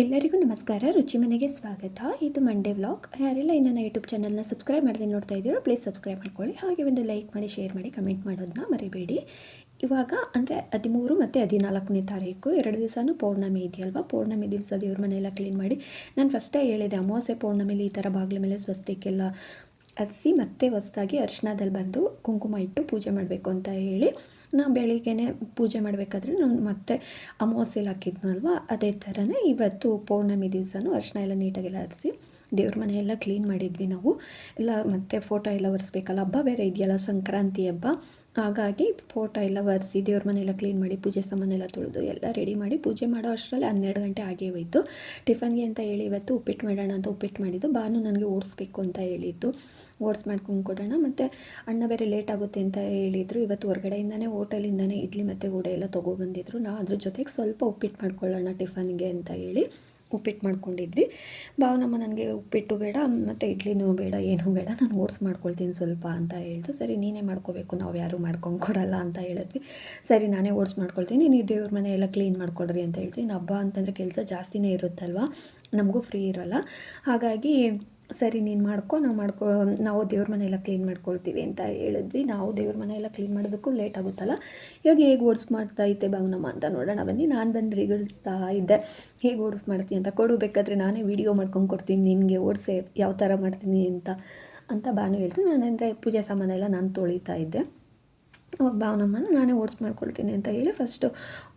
ಎಲ್ಲರಿಗೂ ನಮಸ್ಕಾರ. ರುಚಿ ಮನೆಗೆ ಸ್ವಾಗತ. ಇದು ಮಂಡೇ ವ್ಲಾಗ್ ಯಾರೆಲ್ಲ ಇನ್ನು ನನ್ನ ಯೂಟ್ಯೂಬ್ ಚಾನಲ್ನ ಸಬ್ಸ್ಕ್ರೈಬ್ ಮಾಡದೆ ನೋಡ್ತಾ ಇದ್ದೀರೋ ಪ್ಲೀಸ್ ಸಬ್ಸ್ಕ್ರೈಬ್ ಮಾಡ್ಕೊಳ್ಳಿ. ಹಾಗೆ ಒಂದು ಲೈಕ್ ಮಾಡಿ ಶೇರ್ ಮಾಡಿ ಕಮೆಂಟ್ ಮಾಡೋದನ್ನ ಮರಿಬೇಡಿ. ಇವಾಗ ಅಂದರೆ ಹದಿಮೂರು ಮತ್ತು ಹದಿನಾಲ್ಕನೇ ತಾರೀಕು. ಎರಡು ದಿವಸನೂ ಪೌರ್ಣಮಿ ಇದೆಯಲ್ವಾ? ಪೌರ್ಣಮಿ ದಿವಸ ದೇವ್ರ ಮನೆಯೆಲ್ಲ ಕ್ಲೀನ್ ಮಾಡಿ. ನಾನು ಫಸ್ಟೇ ಹೇಳಿದೆ, ಅಮಾವಾಸ್ಯೆ ಪೌರ್ಣಮಿಲಿ ಈ ಥರ ಬಾಗಿಲ ಮೇಲೆ ಸ್ವಸ್ತಿಕ್ಕೆಲ್ಲ ಅರಿಸಿ ಮತ್ತೆ ಹೊಸದಾಗಿ ಅರ್ಶನದಲ್ಲಿ ಬಂದು ಕುಂಕುಮ ಇಟ್ಟು ಪೂಜೆ ಮಾಡಬೇಕು ಅಂತ ಹೇಳಿ. ನಾನು ಬೆಳಿಗ್ಗೆ ಪೂಜೆ ಮಾಡಬೇಕಾದ್ರೆ ನಾನು ಮತ್ತೆ ಅಮಾವಾಸ್ಯೆಲಿ ಹಾಕಿದ್ನಲ್ವ? ಅದೇ ಥರನೇ ಇವತ್ತು ಪೌರ್ಣಮಿ ದಿವಸನೂ ಅರ್ಶಿಣ ಎಲ್ಲ ನೀಟಾಗೆಲ್ಲ ಹರಿಸಿ ದೇವ್ರ ಮನೆ ಎಲ್ಲ ಕ್ಲೀನ್ ಮಾಡಿದ್ವಿ ನಾವು. ಎಲ್ಲ ಮತ್ತೆ ಫೋಟೋ ಎಲ್ಲ ಒರೆಸ್ಬೇಕಲ್ಲ, ಹಬ್ಬ ಬೇರೆ ಇದೆಯಲ್ಲ, ಸಂಕ್ರಾಂತಿ ಹಬ್ಬ. ಹಾಗಾಗಿ ಫೋಟೋ ಎಲ್ಲ ಒರೆಸಿ ದೇವ್ರ ಮನೆಯೆಲ್ಲ ಕ್ಲೀನ್ ಮಾಡಿ, ಪೂಜೆ ಸಾಮಾನೆಲ್ಲ ತೊಳೆದು ಎಲ್ಲ ರೆಡಿ ಮಾಡಿ ಪೂಜೆ ಮಾಡೋ ಅಷ್ಟರಲ್ಲಿ ಹನ್ನೆರಡು ಗಂಟೆ ಆಗೇ ಹೋಯಿತು. ಟಿಫನ್ಗೆ ಅಂತ ಹೇಳಿ ಇವತ್ತು ಉಪ್ಪಿಟ್ಟು ಮಾಡೋಣ ಅಂತ ಉಪ್ಪಿಟ್ಟು ಮಾಡಿದ್ದು. ಬಾನು ನನಗೆ ಓಡಿಸ್ಬೇಕು ಅಂತ ಹೇಳಿದ್ದು. ಓಟ್ಸ್ ಮಾಡ್ಕೊಂಡು ಕೊಡೋಣ. ಮತ್ತು ಅಣ್ಣ ಬೇರೆ ಲೇಟ್ ಆಗುತ್ತೆ ಅಂತ ಹೇಳಿದರು. ಇವತ್ತು ಹೊರಗಡೆಯಿಂದನೇ, ಹೋಟೆಲಿಂದನೇ ಇಡ್ಲಿ ಮತ್ತು ವಡೆ ಎಲ್ಲ ತೊಗೊಬಂದಿದ್ರು ನಾ ಅದ್ರ ಜೊತೆಗೆ ಸ್ವಲ್ಪ ಉಪ್ಪಿಟ್ಟು ಮಾಡ್ಕೊಳ್ಳೋಣ ಟಿಫನ್ಗೆ ಅಂತ ಹೇಳಿ. ಉಪ್ಪಿಟ್ಟು ಮಾಡ್ಕೊಂಡಿದ್ವಿ. ಭಾವನಮ್ಮ ನನಗೆ ಉಪ್ಪಿಟ್ಟು ಬೇಡ, ಮತ್ತು ಇಡ್ಲಿನೂ ಬೇಡ, ಏನೂ ಬೇಡ, ನಾನು ಓಟ್ಸ್ ಮಾಡ್ಕೊಳ್ತೀನಿ ಸ್ವಲ್ಪ ಅಂತ ಹೇಳ್ದು, ಸರಿ ನೀನೇ ಮಾಡ್ಕೋಬೇಕು, ನಾವು ಯಾರೂ ಮಾಡ್ಕೊಂಡು ಕೊಡಲ್ಲ ಅಂತ ಹೇಳಿದ್ವಿ. ಸರಿ ನಾನೇ ಓಟ್ಸ್ ಮಾಡ್ಕೊಳ್ತೀನಿ, ನೀವು ದೇವ್ರ ಮನೆ ಎಲ್ಲ ಕ್ಲೀನ್ ಮಾಡ್ಕೊಳ್ರಿ ಅಂತ ಹೇಳ್ತೀನಿ. ಹಬ್ಬ ಅಂತಂದರೆ ಕೆಲಸ ಜಾಸ್ತಿನೇ ಇರುತ್ತಲ್ವ? ನಮಗೂ ಫ್ರೀ ಇರೋಲ್ಲ. ಹಾಗಾಗಿ ಸರಿ, ನೀನು ಮಾಡ್ಕೊ, ನಾವು ಮಾಡ್ಕೊ, ನಾವು ದೇವ್ರ ಮನೆ ಎಲ್ಲ ಕ್ಲೀನ್ ಮಾಡ್ಕೊಳ್ತೀವಿ ಅಂತ ಹೇಳಿದ್ವಿ. ನಾವು ದೇವ್ರ ಮನೆ ಎಲ್ಲ ಕ್ಲೀನ್ ಮಾಡೋದಕ್ಕೂ ಲೇಟ್ ಆಗುತ್ತಲ್ಲ? ಇವಾಗ ಹೇಗೆ ಓಡಿಸ್ ಮಾಡ್ತಾ ಇದ್ದೆ ಭಾವನಮ್ಮ ಅಂತ ನೋಡೋಣ ಬನ್ನಿ. ನಾನು ಬಂದು ರಿಗಳಿಸ್ತಾ ಇದ್ದೆ. ಹೇಗೆ ಓಡಿಸ್ ಮಾಡ್ತೀನಿ ಅಂತ? ಕೊಡು, ಬೇಕಾದರೆ ನಾನೇ ವಿಡಿಯೋ ಮಾಡ್ಕೊಂಡು ಕೊಡ್ತೀನಿ. ನಿನಗೆ ಓಡಿಸೆ ಯಾವ ಥರ ಮಾಡ್ತೀನಿ ಅಂತ ಅಂತ ಬಾನು ಹೇಳ್ತು. ನಾನಂದರೆ ಪೂಜೆ ಸಾಮಾನೆಲ್ಲ ನಾನು ತೊಳಿತಾ ಇದ್ದೆ. ಅವಾಗ ಭಾವನಮ್ಮನ ನಾನೇ ಓಡಿಸ್ ಮಾಡ್ಕೊಳ್ತೀನಿ ಅಂತ ಹೇಳಿ ಫಸ್ಟು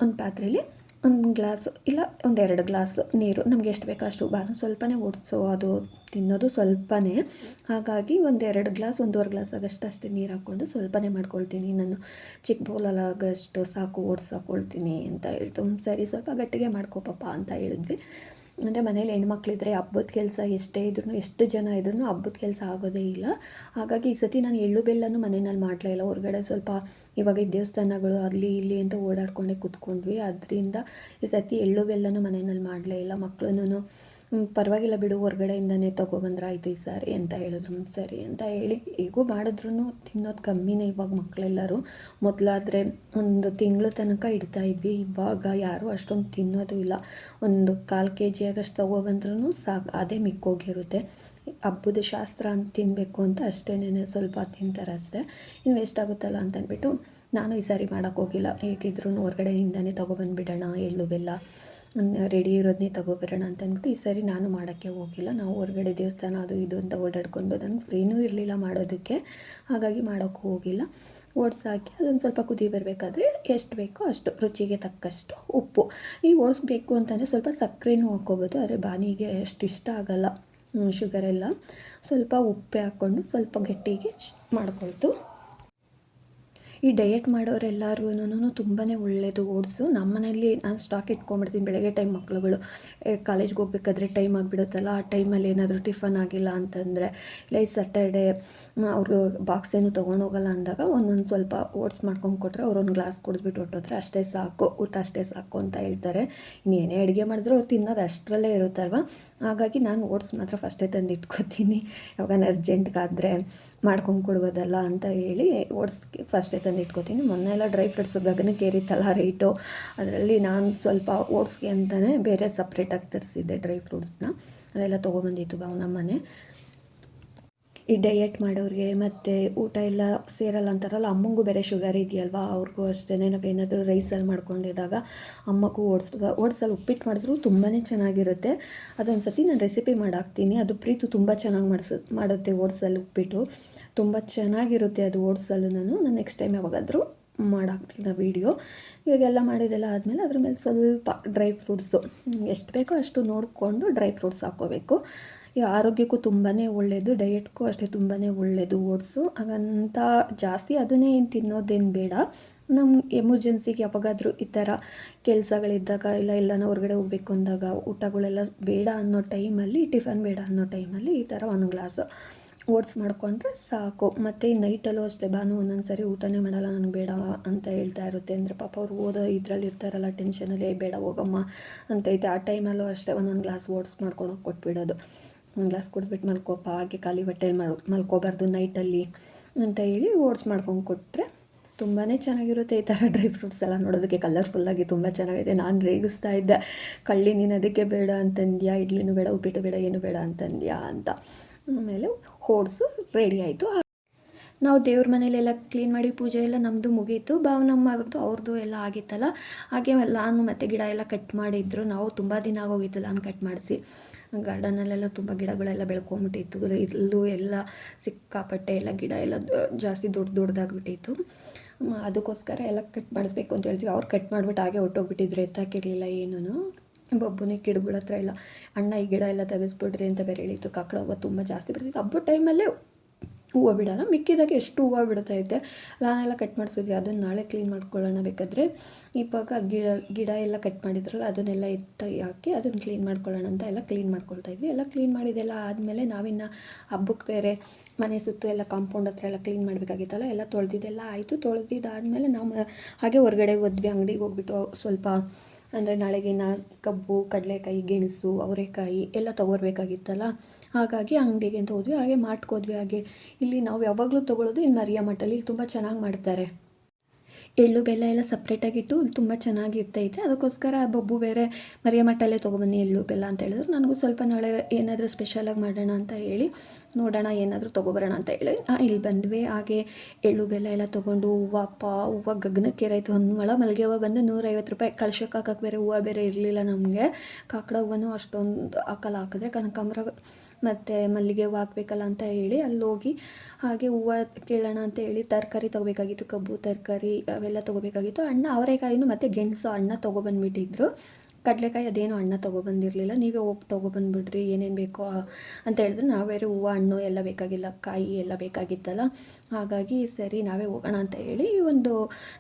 ಒಂದು ಪಾತ್ರೆಯಲ್ಲಿ ಒಂದು ಗ್ಲಾಸ್ ಇಲ್ಲ, ಒಂದೆರಡು ಗ್ಲಾಸ್ ನೀರು. ನಮ್ಗೆ ಎಷ್ಟು ಬೇಕೋ ಅಷ್ಟು ಬಾನು ಸ್ವಲ್ಪನೇ ಓಡಿಸೋ, ಅದು ತಿನ್ನೋದು ಸ್ವಲ್ಪನೇ. ಹಾಗಾಗಿ ಒಂದೆರಡು ಗ್ಲಾಸ್, ಒಂದೂವರೆ ಗ್ಲಾಸ್ ಆಗಷ್ಟು ಅಷ್ಟೇ ನೀರು ಹಾಕ್ಕೊಂಡು ಸ್ವಲ್ಪನೇ ಮಾಡ್ಕೊಳ್ತೀನಿ. ನಾನು ಚಿಕ್ಕ ಬೌಲಲ್ಲಿ ಆಗಷ್ಟು ಸಾಕು, ಓಡಿಸಾಕೊಳ್ತೀನಿ ಅಂತ ಹೇಳ್ತು. ಸರಿ, ಸ್ವಲ್ಪ ಗಟ್ಟಿಗೆ ಮಾಡ್ಕೋ ಅಂತ ಹೇಳಿದ್ವಿ. ಅಂದರೆ ಮನೇಲಿ ಹೆಣ್ಮಕ್ಳಿದ್ರೆ ಹಬ್ಬದ ಕೆಲಸ ಎಷ್ಟೇ ಇದ್ರೂ ಎಷ್ಟು ಜನ ಇದ್ರು ಹಬ್ಬದ ಕೆಲಸ ಆಗೋದೇ ಇಲ್ಲ. ಹಾಗಾಗಿ ಈ ಸತಿ ನಾನು ಎಳ್ಳು ಬೆಲ್ಲನೂ ಮನೆಯಲ್ಲಿ ಮಾಡಲೇ ಇಲ್ಲ. ಹೊರಗಡೆ ಸ್ವಲ್ಪ ಇವಾಗ ದೇವಸ್ಥಾನಗಳು ಅಲ್ಲಿ ಇಲ್ಲಿ ಅಂತ ಓಡಾಡ್ಕೊಂಡೆ ಕೂತ್ಕೊಂಡ್ವಿ. ಅದರಿಂದ ಈ ಸತಿ ಎಳ್ಳು ಬೆಲ್ಲನೂ ಮನೆಯಲ್ಲಿ ಮಾಡಲೇ ಇಲ್ಲ. ಮಕ್ಳನ್ನೂ ಪರವಾಗಿಲ್ಲ ಬಿಡು, ಹೊರ್ಗಡೆಯಿಂದನೇ ತೊಗೊಬಂದ್ರೆ ಆಯಿತು ಈ ಸಾರಿ ಅಂತ ಹೇಳಿದ್ರು. ಸರಿ ಅಂತ ಹೇಳಿ ಈಗೂ ಮಾಡಿದ್ರು ತಿನ್ನೋದು ಕಮ್ಮಿನೇ ಇವಾಗ ಮಕ್ಕಳೆಲ್ಲರೂ ಮೊದಲಾದರೆ ಒಂದು ತಿಂಗಳ ತನಕ ಇಡ್ತಾ ಇದ್ವಿ. ಇವಾಗ ಯಾರೂ ಅಷ್ಟೊಂದು ತಿನ್ನೋದು ಇಲ್ಲ. ಒಂದು ಕಾಲು ಕೆ ಜಿ ಆಗಷ್ಟು ತೊಗೊಬಂದ್ರೂ ಸಾಕು, ಅದೇ ಮಿಕ್ಕೋಗಿರುತ್ತೆ. ಹಬ್ಬದ ಶಾಸ್ತ್ರ ಅಂತ ತಿನ್ನಬೇಕು ಅಂತ ಅಷ್ಟೇನೆ ಸ್ವಲ್ಪ ತಿಂತಾರೆ ಅಷ್ಟೇ. ಇನ್ನು ವೇಸ್ಟ್ ಆಗುತ್ತಲ್ಲ ಅಂತ ಅಂದ್ಬಿಟ್ಟು ನಾನು ಈ ಸಾರಿ ಮಾಡೋಕ್ಕೋಗಿಲ್ಲ ಹೇಗಿದ್ರು ಹೊರಗಡೆಯಿಂದನೇ ತೊಗೊಬಂದ್ಬಿಡೋಣ ಎಳ್ಳು ಬೆಲ್ಲ. ರೆಡಿ ಇರೋದನ್ನೇ ತಗೋಬರೋಣ ಅಂತ ಅಂದ್ಬಿಟ್ಟು ಈ ಸರಿ ನಾನು ಮಾಡೋಕ್ಕೆ ಹೋಗಿಲ್ಲ. ನಾವು ಹೊರಗಡೆ ದೇವಸ್ಥಾನ ಅದು ಇದು ಅಂತ ಓಡಾಡ್ಕೊಂಡು ನನಗೆ ಫ್ರೀನೂ ಇರಲಿಲ್ಲ ಮಾಡೋದಕ್ಕೆ. ಹಾಗಾಗಿ ಮಾಡೋಕ್ಕೂ ಹೋಗಿಲ್ಲ. ಓಡಿಸಾಕಿ ಅದೊಂದು ಸ್ವಲ್ಪ ಕುದಿ ಬರಬೇಕಾದ್ರೆ ಎಷ್ಟು ಬೇಕೋ ಅಷ್ಟು ರುಚಿಗೆ ತಕ್ಕಷ್ಟು ಉಪ್ಪು. ಈ ಓಡಿಸ್ಬೇಕು ಅಂತಂದರೆ ಸ್ವಲ್ಪ ಸಕ್ಕರೆನೂ ಹಾಕ್ಕೋಬೋದು, ಆದರೆ ಬಾನಿಗೆ ಅಷ್ಟು ಇಷ್ಟ ಆಗೋಲ್ಲ. ಶುಗರೆಲ್ಲ ಸ್ವಲ್ಪ ಉಪ್ಪೆ ಹಾಕ್ಕೊಂಡು ಸ್ವಲ್ಪ ಗಟ್ಟಿಗೆ ಮಾಡ್ಕೊಳ್ತು. ಈ ಡಯೆಟ್ ಮಾಡೋರೆಲ್ಲರಿಗೂ ತುಂಬಾ ಒಳ್ಳೆಯದು ಓಟ್ಸು ನಮ್ಮ ಮನೇಲಿ ನಾನು ಸ್ಟಾಕ್ ಇಟ್ಕೊಂಬಿಡ್ತೀನಿ ಬೆಳಗ್ಗೆ ಟೈಮ್ ಮಕ್ಕಳುಗಳು ಕಾಲೇಜ್ಗೆ ಹೋಗ್ಬೇಕಾದ್ರೆ ಟೈಮ್ ಆಗಿಬಿಡುತ್ತಲ್ಲ, ಆ ಟೈಮಲ್ಲಿ ಏನಾದರೂ ಟಿಫನ್ ಆಗಿಲ್ಲ ಅಂತಂದರೆ ಇಲ್ಲ ಈ ಅವರು ಬಾಕ್ಸ್ ಏನು ತೊಗೊಂಡೋಗಲ್ಲ ಅಂದಾಗ ಒಂದೊಂದು ಸ್ವಲ್ಪ ಓಟ್ಸ್ ಮಾಡ್ಕೊಂಡು ಕೊಟ್ಟರೆ ಅವ್ರು ಒಂದು ಗ್ಲಾಸ್ ಕುಡಿದ್ಬಿಟ್ಟು ಹೊಟ್ಟೋದ್ರೆ ಅಷ್ಟೇ ಸಾಕು. ಊಟ ಅಷ್ಟೇ ಸಾಕು ಅಂತ ಹೇಳ್ತಾರೆ. ಇನ್ನೇನೇ ಅಡುಗೆ ಮಾಡಿದ್ರು ಅವ್ರು ತಿನ್ನೋದು ಅಷ್ಟರಲ್ಲೇ ಇರುತ್ತಲ್ವ? ಹಾಗಾಗಿ ನಾನು ಓಟ್ಸ್ ಮಾತ್ರ ಫಸ್ಟೇ ತಂದು ಇಟ್ಕೋತೀನಿ ಯಾವಾಗ ಅರ್ಜೆಂಟ್ಗಾದರೆ ಮಾಡ್ಕೊಂಡು ಕೊಡ್ಬೋದಲ್ಲ ಅಂತ ಹೇಳಿ ಓಟ್ಸ್ಗೆ ಫಸ್ಟೇ ತಂದು ಇಟ್ಕೊತೀನಿ. ಮೊನ್ನೆ ಎಲ್ಲ ಡ್ರೈ ಫ್ರೂಟ್ಸ್ ಗಗನಕ್ಕೆ ಏರಿತ್ತಲ್ಲ ರೇಟು ಅದರಲ್ಲಿ ನಾನು ಸ್ವಲ್ಪ ಓಟ್ಸ್ಗೆ ಅಂತಲೇ ಬೇರೆ ಸಪ್ರೇಟಾಗಿ ತರಿಸಿದ್ದೆ ಡ್ರೈ ಫ್ರೂಟ್ಸ್ನ ಅದೆಲ್ಲ ತೊಗೊಬಂದಿತ್ತು ಬಾವು ಮನೆ ಈ ಡಯೆಟ್ ಮಾಡೋರಿಗೆ ಮತ್ತು ಊಟ ಎಲ್ಲ ಸೇರಲ್ಲ ಅಂತಾರಲ್ಲ, ಅಮ್ಮಂಗೂ ಬೇರೆ ಶುಗರ್ ಇದೆಯಲ್ವಾ? ಅವ್ರಿಗೂ ಅಷ್ಟೇ ನಾವೇನಾದರೂ ರೈಸಲ್ಲಿ ಮಾಡ್ಕೊಂಡಿದ್ದಾಗ ಅಮ್ಮಗೂ ಓಟ್ಸ್ ಓಟ್ಸಲ್ಲಿ ಉಪ್ಪಿಟ್ಟು ಮಾಡಿದ್ರು ತುಂಬಾ ಚೆನ್ನಾಗಿರುತ್ತೆ. ಅದೊಂದು ಸತಿ ನಾನು ರೆಸಿಪಿ ಮಾಡಾಕ್ತೀನಿ. ಅದು ಪ್ರೀತು ತುಂಬ ಚೆನ್ನಾಗಿ ಮಾಡಿಸ್, ಮಾಡುತ್ತೆ ಓಟ್ಸಲ್ಲಿ ಉಪ್ಪಿಟ್ಟು. ತುಂಬ ಚೆನ್ನಾಗಿರುತ್ತೆ ಅದು ಓಟ್ಸಲ್ಲೂ ನಾನು. ನಾನು ನೆಕ್ಸ್ಟ್ ಟೈಮ್ ಯಾವಾಗಾದರೂ ಮಾಡಾಕ್ತೀನಿ ಆ ವೀಡಿಯೋ ಇವಾಗೆಲ್ಲ ಮಾಡಿದೆಲ್ಲ ಆದಮೇಲೆ ಅದ್ರ ಮೇಲೆ ಸ್ವಲ್ಪ ಡ್ರೈ ಫ್ರೂಟ್ಸು ಎಷ್ಟು ಬೇಕೋ ಅಷ್ಟು ನೋಡಿಕೊಂಡು ಡ್ರೈ ಫ್ರೂಟ್ಸ್ ಹಾಕ್ಕೋಬೇಕು ಆರೋಗ್ಯಕ್ಕೂ ತುಂಬಾ ಒಳ್ಳೆಯದು ಡಯೆಟ್ಗೂ ಅಷ್ಟೇ ತುಂಬಾ ಒಳ್ಳೆಯದು ಓಟ್ಸು. ಹಾಗಂತ ಜಾಸ್ತಿ ಅದನ್ನೇ ಏನು ತಿನ್ನೋದೇನು ಬೇಡ. ನಮ್ಮ ಎಮರ್ಜೆನ್ಸಿಗೆ ಯಾವಾಗಾದರೂ ಈ ಥರ ಕೆಲಸಗಳಿದ್ದಾಗ ಇಲ್ಲ ಎಲ್ಲನೂ ಹೊರಗಡೆ ಹೋಗ್ಬೇಕು ಅಂದಾಗ ಊಟಗಳೆಲ್ಲ ಬೇಡ ಅನ್ನೋ ಟೈಮಲ್ಲಿ ಟಿಫನ್ ಬೇಡ ಅನ್ನೋ ಟೈಮಲ್ಲಿ ಈ ಥರ ಒಂದು ಗ್ಲಾಸ್ ಓಟ್ಸ್ ಮಾಡಿಕೊಂಡ್ರೆ ಸಾಕು. ಮತ್ತು ನೈಟಲ್ಲೂ ಅಷ್ಟೇ ಭಾನು ಒಂದೊಂದು ಸರಿ ಊಟನೇ ಮಾಡಲ್ಲ ನನಗೆ ಬೇಡ ಅಂತ ಹೇಳ್ತಾ ಇರುತ್ತೆ. ಅಂದರೆ ಪಾಪ ಅವ್ರು ಓದೋ ಇದರಲ್ಲಿ ಇರ್ತಾರಲ್ಲ ಟೆನ್ಷನಲ್ಲಿ ಬೇಡ ಹೋಗಮ್ಮ ಅಂತೈತೆ ಆ ಟೈಮಲ್ಲೂ ಅಷ್ಟೇ ಒಂದೊಂದು ಗ್ಲಾಸ್ ಓಟ್ಸ್ ಮಾಡ್ಕೊಂಡು ಕೊಟ್ಬಿಡೋದು. ಒಂದು ಗ್ಲಾಸ್ ಕುಡಿದ್ಬಿಟ್ಟು ಮಲ್ಕೋಪ ಹಾಗೆ ಖಾಲಿ ಹೊಟ್ಟೆಲಿ ಮಲ್, ಮಲ್ಕೋಬಾರ್ದು ನೈಟಲ್ಲಿ ಅಂತ ಹೇಳಿ ಓಟ್ಸ್ ಮಾಡ್ಕೊಂಡು ಕೊಟ್ಟರೆ ತುಂಬಾ ಚೆನ್ನಾಗಿರುತ್ತೆ ಈ ಥರ ಡ್ರೈ ಫ್ರೂಟ್ಸ್ ಎಲ್ಲ ನೋಡೋದಕ್ಕೆ. ಕಲರ್ಫುಲ್ಲಾಗಿ ತುಂಬ ಚೆನ್ನಾಗಿದೆ. ನಾನು ರೇಗಿಸ್ತಾ ಇದ್ದೆ. ಕಳ್ಳಿ ನೀನು ಅದಕ್ಕೆ ಬೇಡ ಅಂತಂದ್ಯಾ, ಇಡ್ಲಿನೂ ಬೇಡ, ಉಪ್ಪಿಟ್ಟು ಬೇಡ, ಏನು ಬೇಡ ಅಂತಂದ್ಯಾ ಅಂತ. ಆಮೇಲೆ ಹೋಡ್ಸು ರೆಡಿ ಆಯಿತು. ನಾವು ದೇವ್ರ ಮನೇಲೆಲ್ಲ ಕ್ಲೀನ್ ಮಾಡಿ ಪೂಜೆ ಎಲ್ಲ ನಮ್ಮದು ಮುಗೀತು. ಭಾವನಮ್ಮವ್ರದ್ದು ಅವ್ರದ್ದು ಎಲ್ಲ ಆಗಿತ್ತಲ್ಲ. ಹಾಗೆ ನಾನು ಮತ್ತು ಗಿಡ ಎಲ್ಲ ಕಟ್ ಮಾಡಿದ್ರು. ನಾವು ತುಂಬ ದಿನ ಆಗೋಗಿತ್ತು ಲಾನ್ ಕಟ್ ಮಾಡಿಸಿ. ಗಾರ್ಡನಲ್ಲೆಲ್ಲ ತುಂಬ ಗಿಡಗಳೆಲ್ಲ ಬೆಳ್ಕೊಂಬಿಟ್ಟಿತ್ತು. ಇಲ್ಲೂ ಎಲ್ಲ ಸಿಕ್ಕಾಪಟ್ಟೆ ಎಲ್ಲ ಗಿಡ ಎಲ್ಲ ಜಾಸ್ತಿ ದೊಡ್ಡ ದೊಡ್ಡದಾಗ್ಬಿಟ್ಟಿತ್ತು ಅದಕ್ಕೋಸ್ಕರ ಎಲ್ಲ ಕಟ್ ಮಾಡಿಸ್ಬೇಕು ಅಂತ ಹೇಳ್ತೀವಿ. ಅವ್ರು ಕಟ್ ಮಾಡಿಬಿಟ್ಟು ಹಾಗೆ ಹೊಟ್ಟೋಗ್ಬಿಟ್ಟಿದ್ರು ಎತ್ತಾಕಿರಲಿಲ್ಲ ಏನೂ ಬಬ್ಬುನಿ ಗಿಡಗಳ ಹತ್ರ ಎಲ್ಲ, ಅಣ್ಣ ಈ ಗಿಡ ಎಲ್ಲ ತೆಗೆಸ್ಬಿಡ್ರಿ ಅಂತ ಬೇರೆ ಹೇಳಿತ್ತು ಕಾಕಡ ತುಂಬ ಜಾಸ್ತಿ ಬಿಡ್ತಿತ್ತು ಹಬ್ಬದ ಟೈಮಲ್ಲೇ ಹೂವು ಬಿಡೋಲ್ಲ, ಮಿಕ್ಕಿದಾಗ ಎಷ್ಟು ಹೂವು ಬಿಡ್ತೈತೆ ನಾನೆಲ್ಲ ಕಟ್ ಮಾಡಿಸಿದ್ವಿ. ಅದನ್ನು ನಾಳೆ ಕ್ಲೀನ್ ಮಾಡ್ಕೊಳ್ಳೋಣ ಬೇಕಾದರೆ. ಇವಾಗ ಗಿಡ ಗಿಡ ಎಲ್ಲ ಕಟ್ ಮಾಡಿದ್ರಲ್ಲ, ಅದನ್ನೆಲ್ಲ ಎತ್ತ ಹಾಕಿ ಅದನ್ನು ಕ್ಲೀನ್ ಮಾಡ್ಕೊಳ್ಳೋಣ ಅಂತ ಎಲ್ಲ ಕ್ಲೀನ್ ಮಾಡ್ಕೊಳ್ತಾ ಇದ್ವಿ. ಎಲ್ಲ ಕ್ಲೀನ್ ಮಾಡಿದೆಲ್ಲ ಆದಮೇಲೆ ನಾವಿನ್ನು ಹಬ್ಬಕ್ಕೆ ಬೇರೆ ಮನೆ ಸುತ್ತು ಎಲ್ಲ ಕಾಂಪೌಂಡ್ ಹತ್ರ ಎಲ್ಲ ಕ್ಲೀನ್ ಮಾಡಬೇಕಾಗಿತ್ತಲ್ಲ, ಎಲ್ಲ ತೊಳೆದಿದ್ದೆಲ್ಲ ಆಯಿತು. ತೊಳೆದಿದ್ದಾದಮೇಲೆ ನಾವು ಹಾಗೆ ಹೊರಗಡೆ ಹೋದ್ವಿ ಅಂಗಡಿಗೆ ಹೋಗ್ಬಿಟ್ಟು ಸ್ವಲ್ಪ ಅಂದರೆ ನಾಳೆಗಿನ ಕಬ್ಬು, ಕಡಲೆಕಾಯಿ, ಗೆಣಸು, ಅವರೆಕಾಯಿ ಎಲ್ಲ ತೊಗೊರ್ಬೇಕಾಗಿತ್ತಲ್ಲ? ಹಾಗಾಗಿ ಅಂಗಡಿಗೆ ಅಂತ ಹೋದ್ವಿ. ಹಾಗೆ ಮಾಡ್ಕೋದ್ವಿ. ಹಾಗೆ ಇಲ್ಲಿ ನಾವು ಯಾವಾಗಲೂ ತೊಗೊಳ್ಳೋದು ಇಲ್ಲಿ ಮರಿಯಮ್ಮ ಮಠಲ್ಲಿ ಇಲ್ಲಿ ತುಂಬ ಚೆನ್ನಾಗಿ ಮಾಡ್ತಾರೆ. ಎಳ್ಳು, ಬೆಲ್ಲ ಎಲ್ಲ ಸಪ್ರೇಟಾಗಿಟ್ಟು ತುಂಬ ಚೆನ್ನಾಗಿರ್ತೈತೆ ಅದಕ್ಕೋಸ್ಕರ ಬಬ್ಬು ಬೇರೆ ಮರಿಯ ಮಟ್ಟಲ್ಲೇ ತೊಗೊಬನ್ನಿ ಎಳ್ಳು, ಬೆಲ್ಲ ಅಂತ ಹೇಳಿದ್ರು. ನನಗೂ ಸ್ವಲ್ಪ ನಾಳೆ ಏನಾದರೂ ಸ್ಪೆಷಲಾಗಿ ಮಾಡೋಣ ಅಂತ ಹೇಳಿ ನೋಡೋಣ, ಏನಾದರೂ ತೊಗೊಬರೋಣ ಅಂತ ಹೇಳಿ. ಇಲ್ಲಿ ಬಂದ್ವಿ. ಹಾಗೆ ಎಳ್ಳು, ಬೆಲ್ಲ ಎಲ್ಲ ತೊಗೊಂಡು ಹೂವಪ್ಪ ಹೂವು ಗಗನಕ್ಕೆ ಏರಾಯ್ತು ಒಂದು ಮೊಳ ಮಲ್ಲಿಗೆ ಹೂವು ಬಂದು ನೂರೈವತ್ತು ರೂಪಾಯಿ. ಕಳ್ಸೋಕೆ ಹಾಕೋಕೆ ಬೇರೆ ಹೂವು ಬೇರೆ ಇರಲಿಲ್ಲ ನಮಗೆ. ಕಾಕಡ ಹೂವನ್ನು ಅಷ್ಟೊಂದು ಹಾಕಲ್ಲ. ಹಾಕಿದ್ರೆ ಕನಕಾಂಬರ ಮತ್ತು ಮಲ್ಲಿಗೆ ಹೂವು ಹಾಕಬೇಕಲ್ಲ ಅಂತ ಹೇಳಿ ಅಲ್ಲಿ ಹೋಗಿ ಹಾಗೆ ಹೂವು ಕೇಳೋಣ ಅಂತ ಹೇಳಿ ತರಕಾರಿ ತೊಗೋಬೇಕಾಗಿತ್ತು, ಕಬ್ಬು, ತರಕಾರಿ ಅವೆಲ್ಲ ತೊಗೋಬೇಕಾಗಿತ್ತು. ಅಣ್ಣ ಅವರೆಕಾಯಿನೂ ಮತ್ತು ಗೆಣಸು ಅಣ್ಣ ತೊಗೊಬಂದ್ಬಿಟ್ಟಿದ್ರು ಕಡಲೆಕಾಯಿ ಅದೇನು ಅಣ್ಣ ತೊಗೊಬಂದಿರಲಿಲ್ಲ. ನೀವೇ ಹೋಗಿ ತೊಗೊಬಂದ್ಬಿಡ್ರಿ, ಏನೇನು ಬೇಕೋ ಅಂತ ಹೇಳಿದ್ರು. ನಾವು ಬೇರೆ ಹೂವು, ಹಣ್ಣು ಎಲ್ಲ ಬೇಕಾಗಿಲ್ಲ, ಕಾಯಿ ಎಲ್ಲ ಬೇಕಾಗಿತ್ತಲ್ಲ. ಹಾಗಾಗಿ ಸರಿ, ನಾವೇ ಹೋಗೋಣ ಅಂತ ಹೇಳಿ ಒಂದು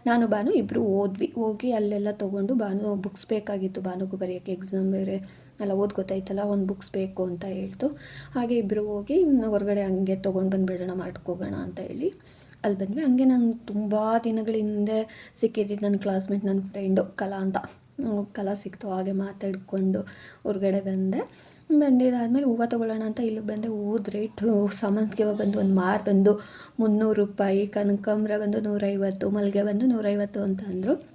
ನಾನು, ಬಾನು ಇಬ್ಬರು ಓದ್ವಿ ಹೋಗಿ ಅಲ್ಲೆಲ್ಲ ತೊಗೊಂಡು ಬಾನು ಬುಕ್ಸ್ ಬೇಕಾಗಿತ್ತು ಬಾನುಗೂ ಬರೆಯೋಕ್ಕೆ, ಎಕ್ಸಾಮ್ ಬೇರೆ ಎಲ್ಲ ಓದ್ ಗೊತ್ತಾಯ್ತಲ್ಲ, ಒಂದು ಬುಕ್ಸ್ ಬೇಕು ಅಂತ ಹೇಳ್ತು. ಹಾಗೆ ಇಬ್ಬರು ಹೋಗಿ ಹೊರಗಡೆ ಹಂಗೆ ತೊಗೊಂಡು ಬಂದುಬಿಡೋಣ ಮಾಡ್ಕೋಗೋಣ ಅಂತ ಹೇಳಿ ಅಲ್ಲಿ ಬಂದ್ವಿ. ಹಂಗೆ ನಾನು ತುಂಬ ದಿನಗಳ ಹಿಂದೆ ನನ್ನ ಕ್ಲಾಸ್ಮೇಟ್ ನನ್ನ ಫ್ರೆಂಡು ಕಲಾ ಅಂತ. ಕಲಾ ಸಿಕ್ತು, ಹಾಗೆ ಮಾತಾಡಿಕೊಂಡು ಹೊರಗಡೆ ಬಂದೆ. ಬಂದಿದ್ದಾದ್ಮೇಲೆ ಹೂವು ತೊಗೊಳ್ಳೋಣ ಅಂತ ಇಲ್ಲಿ ಬಂದೆ. ಹೂವದ ರೇಟು ಸಾಮಂತಿಗೆ ಬಂದು ಒಂದು ಮಾರು ಬಂದು ಮುನ್ನೂರು ರೂಪಾಯಿ, ಕನಕಾಂಬ್ರ ಬಂದು ನೂರೈವತ್ತು, ಮಲ್ಲಿಗೆ ಬಂದು ನೂರೈವತ್ತು ಅಂತ ಅಂದರು.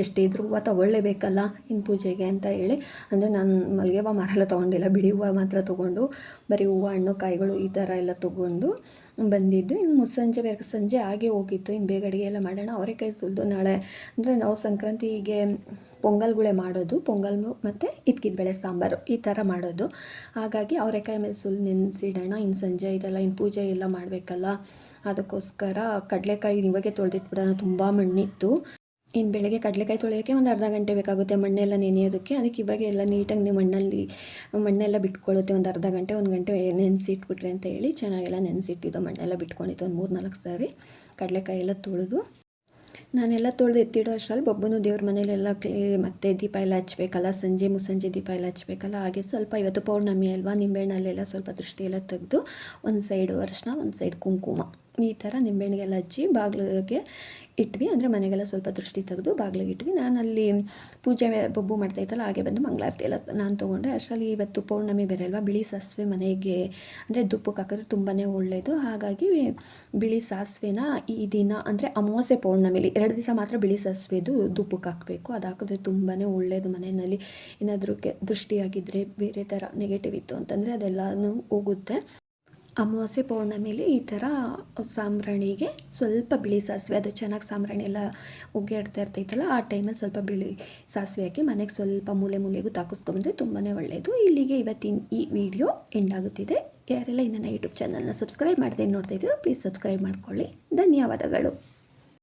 ಎಷ್ಟಿದ್ರು ಹೂವು ತೊಗೊಳ್ಳೇಬೇಕಲ್ಲ ಇನ್ನು ಪೂಜೆಗೆ ಅಂತ ಹೇಳಿ. ಅಂದರೆ ನಾನು ಮಲ್ಲಿಗೆ ಹೂವು ಮಾರೆಲ್ಲ, ತೊಗೊಂಡಿಲ್ಲ. ಬಿಡಿ ಹೂವು ಮಾತ್ರ ತೊಗೊಂಡು, ಬರೀ ಹೂವು, ಹಣ್ಣು, ಕಾಯಿಗಳು ಈ ಥರ ಎಲ್ಲ ತೊಗೊಂಡು ಬಂದಿದ್ದು. ಇನ್ನು ಮುಸ್ಸಂಜೆ, ಬೇಗ ಸಂಜೆ ಹಾಗೆ ಹೋಗಿತ್ತು. ಇನ್ನು ಬೇಗ ಅಡುಗೆ ಎಲ್ಲ ಮಾಡೋಣ. ಅವರೆಕಾಯಿ ಸುಲಿದು ನಾಳೆ, ಅಂದರೆ ನಾವು ಸಂಕ್ರಾಂತಿಗೆ ಪೊಂಗಲ್ಗಳೇ ಮಾಡೋದು. ಪೊಂಗಲ್ ಮತ್ತು ಇದ್ಕಿದ ಬೇಳೆ ಸಾಂಬಾರು ಈ ಥರ ಮಾಡೋದು. ಹಾಗಾಗಿ ಅವರೆಕಾಯಿ ಮೇಲೆ ಸುಲ್ ನೆನೆಸಿಡೋಣ. ಇನ್ನು ಸಂಜೆ ಇದೆಲ್ಲ ಇನ್ನು ಪೂಜೆ ಎಲ್ಲ ಮಾಡಬೇಕಲ್ಲ. ಅದಕ್ಕೋಸ್ಕರ ಕಡಲೆಕಾಯಿ ಇವಾಗೆ ತೊಳೆದಿಟ್ಬಿಡೋಣ. ತುಂಬ ಮಣ್ಣಿತ್ತು. ಇನ್ನು ಬೆಳಗ್ಗೆ ಕಡಲೆಕಾಯಿ ತೊಳೆಯೋಕ್ಕೆ ಒಂದು ಅರ್ಧ ಗಂಟೆ ಬೇಕಾಗುತ್ತೆ ಮಣ್ಣೆಲ್ಲ ನೆನೆಯೋದಕ್ಕೆ. ಅದಕ್ಕೆ ಇವಾಗ ಎಲ್ಲ ನೀಟಾಗಿ ನೀವು ಮಣ್ಣಲ್ಲಿ, ಮಣ್ಣೆಲ್ಲ ಬಿಟ್ಕೊಳ್ಳುತ್ತೆ ಒಂದು ಅರ್ಧ ಗಂಟೆ, ಒಂದು ಗಂಟೆ ನೆನೆಸಿಟ್ಬಿಟ್ರೆ ಅಂತ ಹೇಳಿ ಚೆನ್ನಾಗೆಲ್ಲ ನೆನೆಸಿಟ್ಟಿದ್ದು ಮಣ್ಣೆಲ್ಲ ಬಿಟ್ಕೊಂಡಿತ್ತು ಒಂದು ಮೂರು ನಾಲ್ಕು ಸಾರಿ. ಕಡಲೆಕಾಯಿ ಎಲ್ಲ ತೊಳೆದು ನಾನೆಲ್ಲ ತೊಳೆದು ಎತ್ತಿಡೋ ಅಷ್ಟರಲ್ಲಿ ಬೊಬ್ಬನು ದೇವ್ರ ಮನೇಲೆಲ್ಲ ಕ್ಲೀ, ಮತ್ತೆ ದೀಪ ಎಲ್ಲ ಹಚ್ಬೇಕಲ್ಲ, ಸಂಜೆ ಮುಸ್ಸಂಜೆ ದೀಪ ಎಲ್ಲ ಹಚ್ಬೇಕಲ್ಲ, ಹಾಗೆ ಸ್ವಲ್ಪ ಇವತ್ತು ಪೌರ್ಣಮಿ ಅಲ್ವಾ, ನಿಂಬೆಹಣ್ಣಲ್ಲೆಲ್ಲ ಸ್ವಲ್ಪ ದೃಷ್ಟಿಯೆಲ್ಲ ತೆಗೆದು ಒಂದು ಸೈಡು ಅರಶಿನ, ಒಂದು ಸೈಡ್ ಕುಂಕುಮ. ಈ ಥರ ನಿಂಬೆಹಣ್ಣಿಗೆಲ್ಲ ಹಚ್ಚಿ ಬಾಗಿಲಿಗೆ ಇಟ್ವಿ. ಅಂದರೆ ಮನೆಗೆಲ್ಲ ಸ್ವಲ್ಪ ದೃಷ್ಟಿ ತೆಗೆದು ಬಾಗಿಲಿಗೆ ಇಟ್ವಿ. ನಾನು ಅಲ್ಲಿ ಪೂಜೆ ಬೊಬ್ಬು ಮಾಡ್ತಾಯಿತ್ತಲ್ಲ ಹಾಗೆ ಬಂದು ಮಂಗಳಾರತಿ ಎಲ್ಲ ನಾನು ತೊಗೊಂಡೆ. ಅಷ್ಟರಲ್ಲಿ ಇವತ್ತು ಪೌರ್ಣಮಿ ಬೇರೆ ಅಲ್ವಾ? ಬಿಳಿ ಸಾಸಿವೆ ಮನೆಗೆ, ಅಂದರೆ ದುಪ್ಪಕ್ಕೆ ಹಾಕಿದ್ರೆ ತುಂಬಾ ಒಳ್ಳೆಯದು ಹಾಗಾಗಿ ಬಿಳಿ ಸಾಸಿವೆನ ಈ ದಿನ, ಅಂದರೆ ಅಮಾವಾಸ್ಯೆ ಪೌರ್ಣಮಿಲಿ, ಎರಡು ದಿವಸ ಮಾತ್ರ ಬಿಳಿ ಸಾಸಿವೆದು ದುಪ್ಪಕ್ಕೆ ಹಾಕಬೇಕು. ಅದು ಹಾಕಿದ್ರೆ ತುಂಬಾ ಒಳ್ಳೆಯದು ಮನೆಯಲ್ಲಿ. ಏನಾದರೂ ಕೆ ದೃಷ್ಟಿಯಾಗಿದ್ದರೆ ಬೇರೆ ಥರ ನೆಗೆಟಿವ್ ಇತ್ತು ಅಂತಂದರೆ ಅದೆಲ್ಲನೂ ಹೋಗುತ್ತೆ. ಅಮಾವಾಸ್ಯೆ ಪೌರ್ಣಮಿಲಿ ಈ ಥರ ಸಾಂಬ್ರಾಣಿಗೆ ಸ್ವಲ್ಪ ಬಿಳಿ ಸಾಸಿವೆ, ಅದು ಚೆನ್ನಾಗಿ ಸಾಂಬ್ರಾಣಿ ಎಲ್ಲ ಒಗ್ಗಾಡ್ತಾ ಇರ್ತೈತಲ್ಲ, ಆ ಟೈಮಲ್ಲಿ ಸ್ವಲ್ಪ ಬಿಳಿ ಸಾಸಿವೆ ಹಾಕಿ ಮನೆಗೆ ಸ್ವಲ್ಪ ಮೂಲೆ ಮೂಲೆಗೂ ತಾಕಿಸ್ಕೊಂಬಂದ್ರೆ ತುಂಬಾ ಒಳ್ಳೆಯದು ಇಲ್ಲಿಗೆ ಇವತ್ತಿನ ಈ ವಿಡಿಯೋ ಎಂಡ್ ಆಗುತ್ತಿದೆ. ಯಾರೆಲ್ಲ ಈ ನನ್ನ ಯೂಟ್ಯೂಬ್ ಚಾನಲ್ನ ಸಬ್ಸ್ಕ್ರೈಬ್ ಮಾಡದೆ ನೋಡ್ತಾ ಇದ್ದೀರೋ ಪ್ಲೀಸ್ ಸಬ್ಸ್ಕ್ರೈಬ್ ಮಾಡ್ಕೊಳ್ಳಿ. ಧನ್ಯವಾದಗಳು.